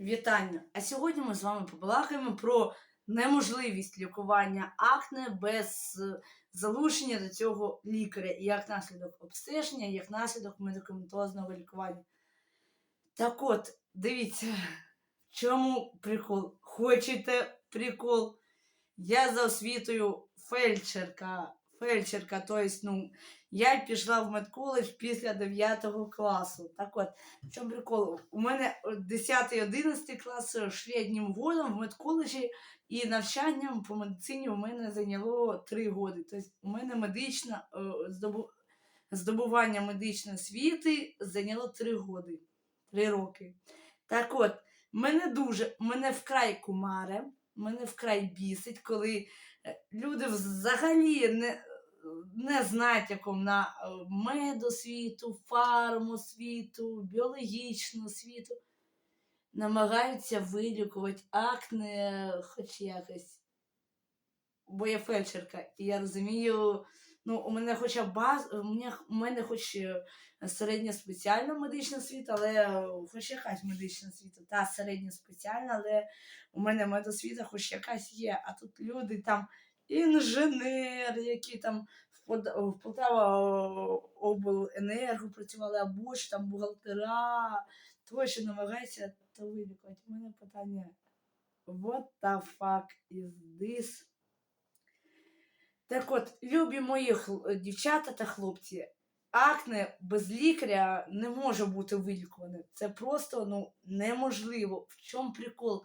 Вітання! А сьогодні ми з вами побалакаємо про неможливість лікування акне без е, залучення до цього лікаря, як наслідок обстеження, як наслідок медикаментозного лікування. Так от, дивіться, в чому прикол? Хочете прикол? Я за освітою фельдшерка. Фельдшерка, тобто, ну, я пішла в медколедж після 9 класу. Так от, в чому прикол? У мене 10-11 клас середнім годом в медколеджі і навчанням по медицині у мене зайняло 3 роки. Тобто у мене медична е, здобування медичної освіти зайняло 3 роки. 3 роки. Так от, мене дуже, мене вкрай кумаре, мене вкрай бісить, коли е, люди взагалі не, не знають, яку на е, медосвіту, фармосвіту, біологічну світу. намагаються вилікувати акне хоч якось. Бо я фельдшерка, і я розумію, ну, у мене хоча баз, у мене, у мене хоч е, середня спеціальна медична освіта, але е, хоч якась медична освіта, та середня спеціальна, але у мене медосвіта хоч якась є. А тут люди там інженери, які там в Под- Полтава е, обленерго працювали, або ж там бухгалтера, точно намагаються то вилікувати. У мене питання. What the fuck is this? Так от, любі мої хл- дівчата та хлопці, акне без лікаря не може бути вилікуване. Це просто ну, неможливо. В чому прикол?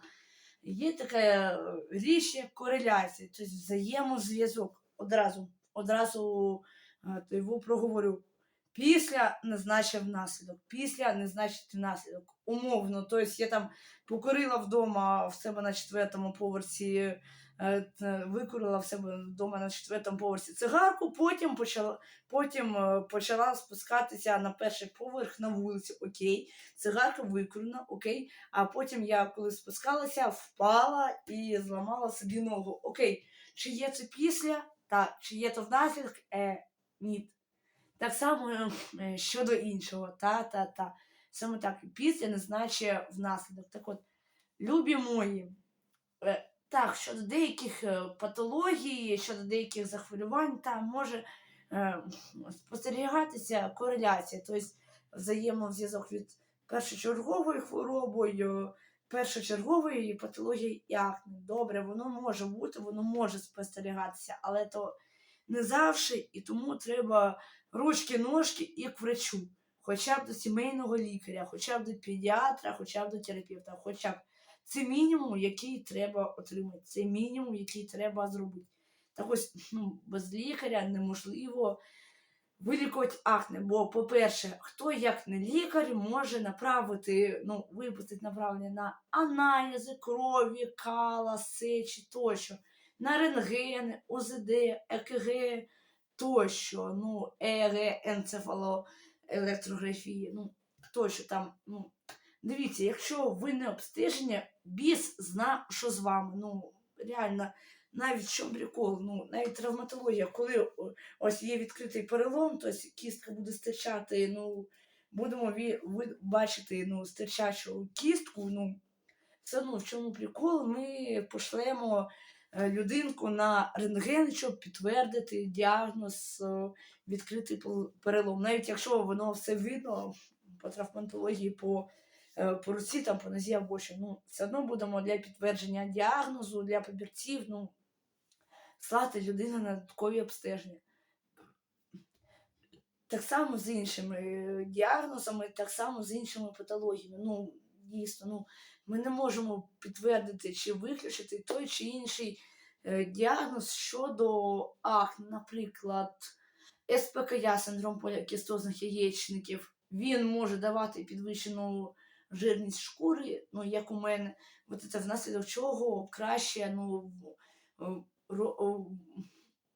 Є така е, річ, як кореляція, тобто взаємозв'язок. Одразу, одразу е, його проговорю. Після не значить наслідок, після не значить наслідок. Умовно, тобто я там покорила вдома в себе на четвертому поверсі, е, викурила в себе вдома на четвертому поверсі цигарку, потім почала, потім е, почала спускатися на перший поверх на вулицю. Окей, цигарка викурена, окей. А потім я, коли спускалася, впала і зламала собі ногу. Окей, чи є це після? Так, чи є то внаслідок? Е, ні. Так само е, щодо іншого. Та, та, та. Саме так, після не значить внаслідок. Так от, любі мої, е, так, щодо деяких е, патологій, щодо деяких захворювань, там може е, спостерігатися кореляція, тобто взаємозв'язок від першочергової хворобою, першочергової патології і. Добре, воно може бути, воно може спостерігатися, але то не завжди, і тому треба ручки, ножки і к врачу. Хоча б до сімейного лікаря, хоча б до педіатра, хоча б до терапевта, хоча б це мінімум, який треба отримати, це мінімум, який треба зробити. Так ось ну, без лікаря неможливо вилікувати акне. Бо, по-перше, хто як не лікар може направити, ну, випустити направлення на аналізи крові, кала, сечі тощо, на рентгени, ОЗД, ЕКГ тощо, ну, ЕР, енцефалоелектрографії, ну, тощо там, ну, дивіться, якщо ви не обстеження, біс зна, що з вами, ну, реально, навіть що прикол, ну, навіть травматологія, коли ось є відкритий перелом, то кістка буде стирчати, ну, будемо ві- ви- бачити, ну, стирчачу кістку, ну, все одно в чому прикол, ми пошлемо людинку на рентген, щоб підтвердити діагноз е, відкритий перелом. Навіть якщо воно все видно по травматології, по, е, по руці, там, по нозі або що, ну, все одно будемо для підтвердження діагнозу, для папірців, ну, слати людину на додаткові обстеження. Так само з іншими е, діагнозами, так само з іншими патологіями. Ну, дійсно, ну, ми не можемо підтвердити чи виключити той чи інший е, діагноз щодо акне, наприклад, СПКЯ, синдром полікістозних яєчників. Він може давати підвищену жирність шкури, ну, як у мене, от це внаслідок чого краще ну, е,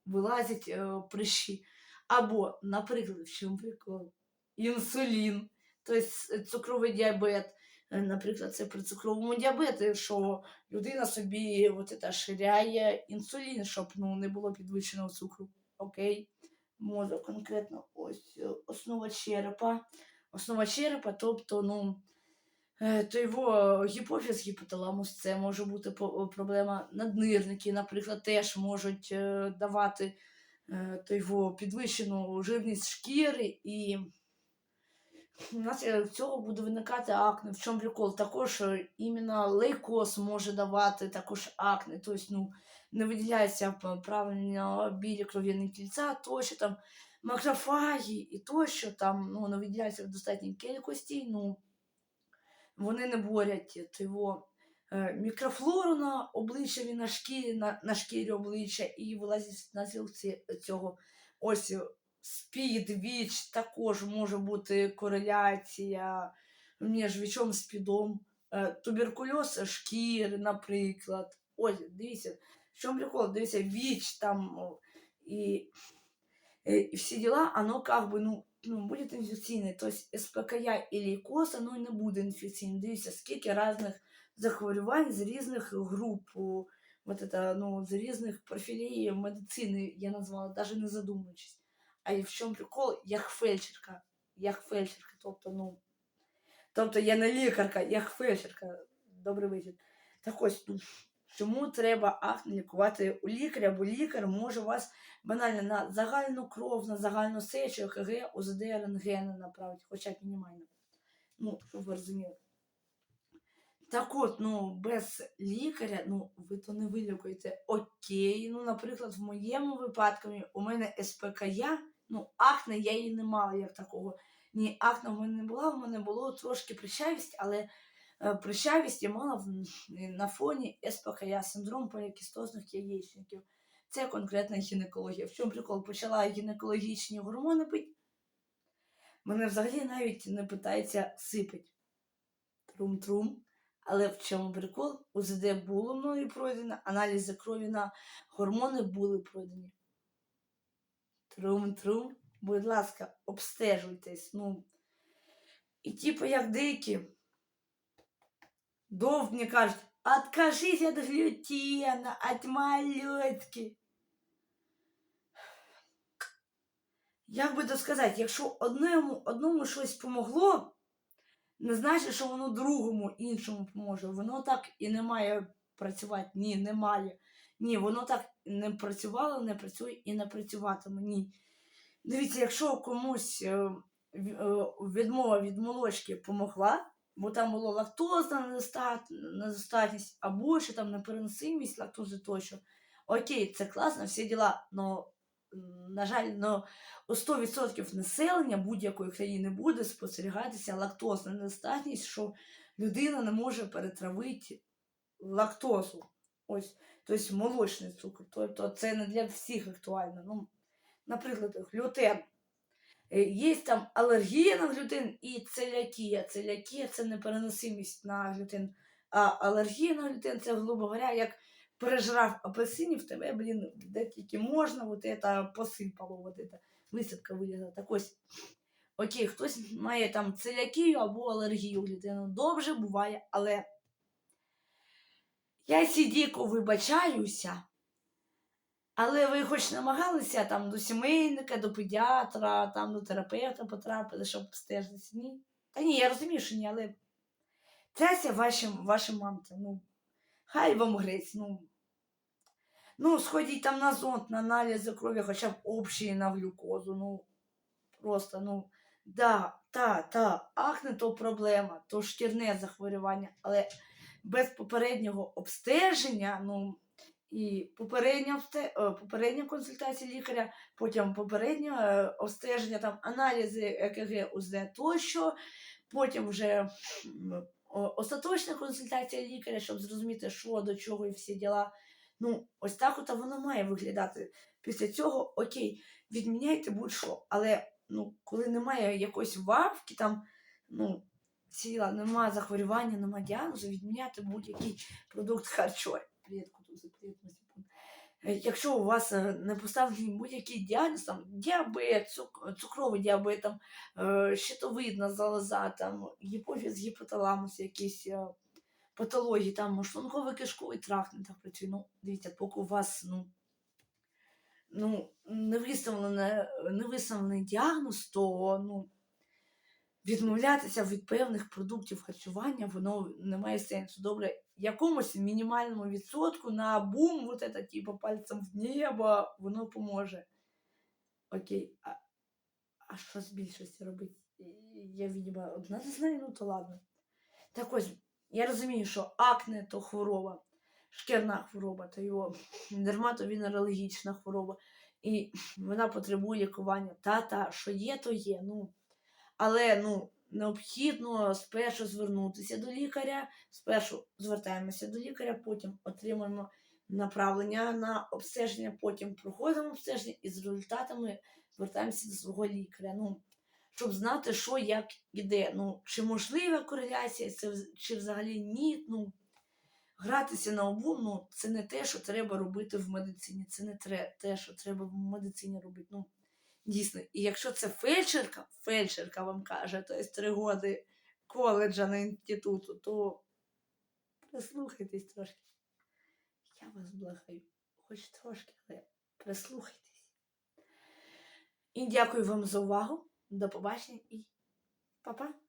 вилазять е, прищі. Або, наприклад, в чому прикол? Інсулін, тобто цукровий діабет. Е, Наприклад, це при цукровому діабеті, що людина собі от це, ширяє інсулін, щоб ну, не було підвищеного цукру. Окей, мозок конкретно ось е, основа черепа. Основа черепа, тобто, ну, е, то його гіпофіз, гіпоталамус, це може бути проблема. Наднирники, наприклад, теж можуть давати то його підвищену жирність шкіри і у нас від цього буде виникати акне. В чому прикол? Також е, іменно лейкоз може давати також акне. Тобто, ну, не виділяється правильно білі кров'яні кільця, тощо там макрофаги і тощо там ну, не виділяється в достатній кількості, ну вони не борять його е, мікрофлору на обличчя, на шкірі, на, на шкірі обличчя і вилазить на цього ось спід, віч, також може бути кореляція між вічом спідом, е, туберкульоз шкіри, наприклад. Ось, дивіться, в чому прикол? Дивіться, віч там і, е, і всі діла, оно как бы, ну, ну, будет инфекційне. Тобто СПКЯ і лейкоз, оно не буде інфекційне. Дивіться, скільки різних захворювань з різних груп. Вот это, ну, з різних профілей медицини я назвала, навіть не задумуючись. А і в чому прикол? Як фельдшерка. Як фельдшерка. Тобто, ну. Тобто я не лікарка, як фельдшерка. Добрий вечір. Так ось, ну, чому треба акне лікувати у лікаря, бо лікар може вас банально на загальну кров, на загальну сечу, ЕКГ, ОЗД, рентген направити, хоча б мінімально. Ну, щоб ви розуміли. Так от, ну, без лікаря, ну, ви то не вилікуєте. Окей, ну, наприклад, в моєму випадку у мене СПКЯ, ну, акне я її не мала як такого. Ні, акне в мене не була, в мене було трошки прищавість, але е, прищавість я мала на фоні СПКЯ, синдром полікістозних яєчників. Це конкретна гінекологія. В чому прикол? Почала гінекологічні гормони пити. Мене взагалі навіть не питається сипить. Трум-трум. Але в чому прикол? УЗД було мною пройдено, аналізи крові на гормони були пройдені. Трум-трум, будь ласка, обстежуйтесь. Ну. І типу, як деякі довбні кажуть, откажись від глютена, від малютки. Як би то сказати, якщо одному, одному щось помогло, не значить, що воно другому іншому поможе. Воно так і не має працювати. Ні, не має. Ні, воно так не працювало, не працює і не працюватиме. Ні. Дивіться, якщо комусь е, е, відмова від молочки помогла, бо там було лактозна недостатність, або ще там непереносимість лактози тощо. Окей, це класно, всі діла, м, на жаль, но у 100% населення будь-якої країни буде спостерігатися лактозна недостатність, що людина не може перетравити лактозу. Ось, тобто молочний цукор. Тобто це не для всіх актуально. Ну, наприклад, глютен. Є там алергія на глютен і целіакія. Целіакія це непереносимість на глютен. А алергія на глютен це, грубо говоря, як пережрав апельсинів, тебе, блін, де тільки можна, вот это посипало, вот это висипка вилізла. Так ось. Окей, хтось має там целіакію або алергію глютену. Добре буває, але я сідіко вибачаюся. Але ви хоч намагалися там до сімейника, до педіатра, там до терапевта потрапили, щоб обстежитися? Ні? Та ні, я розумію, що ні, але тряся вашим, вашим мамцям. Ну, хай вам грець, ну. Ну, сходіть там на зонд, на аналізи крові, хоча б общі на глюкозу. Ну, просто, ну, да, та, та, акне то проблема, то шкірне захворювання, але без попереднього обстеження, ну, і попередня, е, попередня консультація лікаря, потім попереднє е, обстеження, там аналізи ЕКГ, УЗД тощо, потім вже остаточна консультація лікаря, щоб зрозуміти, що до чого і всі діла. Ну, ось так от воно має виглядати. Після цього, окей, відміняйте будь-що, але ну, коли немає якоїсь вавки, там, ну, ціла, немає захворювання, немає діагнозу, відміняти будь-який продукт харчовий. Е, Якщо у вас е, не поставлений будь-який діагноз, там, діабет, цук- цукровий діабет, там, е, щитовидна залоза, там, гіпофіз, гіпоталамус, якісь е, патології, там, шлунковий кишковий тракт не так працює. Ну, дивіться, поки у вас, ну, ну, не виставлений, не виставлений діагноз, то, ну, відмовлятися від певних продуктів харчування, воно не має сенсу. Добре, якомусь мінімальному відсотку на бум, вот это, типу, пальцем в небо, воно поможе. Окей, а, а що з більшості робити? Я, видимо, одна не знаю, ну то ладно. Так ось, я розумію, що акне то хвороба, шкірна хвороба, то його дерматовенерологічна хвороба. І вона потребує лікування. Та-та, що є, то є. Ну, але ну, необхідно спершу звернутися до лікаря. Спершу звертаємося до лікаря, потім отримуємо направлення на обстеження, потім проходимо обстеження і з результатами звертаємося до свого лікаря. Ну, щоб знати, що як іде. Ну, чи можлива кореляція, чи взагалі ні. Ну, гратися на обум, ну, це не те, що треба робити в медицині. Це не те, що треба в медицині робити. Ну, дійсно. І якщо це фельдшерка, фельдшерка вам каже, то є три роки коледжа на інституту, то прислухайтесь трошки. Я вас благаю, хоч трошки, але прислухайтесь. І дякую вам за увагу. До побачення і па-па.